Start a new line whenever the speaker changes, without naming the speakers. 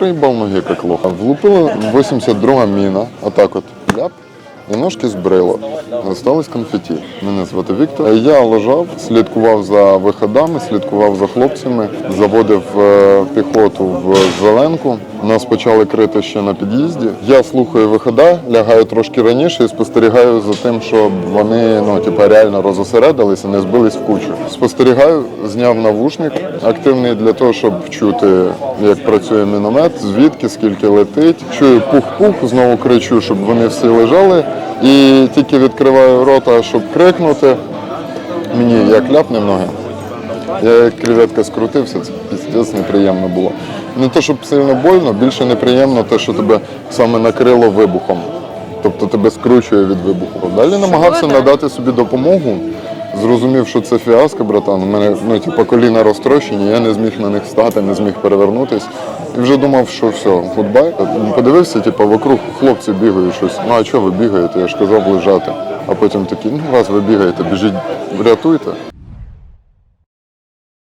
проїбав ноги як лоха. Влупила 82 міна, отак от ляп. Ножки збрило. Осталось конфеті. Мене звати Віктор. Я лежав, слідкував за виходами, слідкував за хлопцями, заводив е, піхоту в зеленку. Нас почали крити ще на під'їзді. Я слухаю вихода, лягаю трошки раніше і спостерігаю за тим, щоб вони ну, типу, реально розосередилися, не збились в кучу. Спостерігаю, зняв навушник активний для того, щоб чути, як працює міномет, звідки, скільки летить. Чую пух-пух, знову кричу, щоб вони всі лежали. І тільки відкриваю рота, щоб крикнути. Мені як ляпне ноги. Я як креветка скрутився, це піздець неприємно було. Не те, щоб сильно больно, більше неприємно те, що тебе саме накрило вибухом. Тобто тебе скручує від вибуху. Далі намагався надати собі допомогу. Зрозумів, що це фіаско, братан. У мене ну, типу, коліна розтрощені, я не зміг на них стати, не зміг перевернутись. І вже думав, що все, футбай. Подивився, типу, вокруг хлопці бігають щось. Ну а чого ви бігаєте? Я ж казав лежати. А потім такі, ну раз ви бігаєте, біжіть, рятуйте.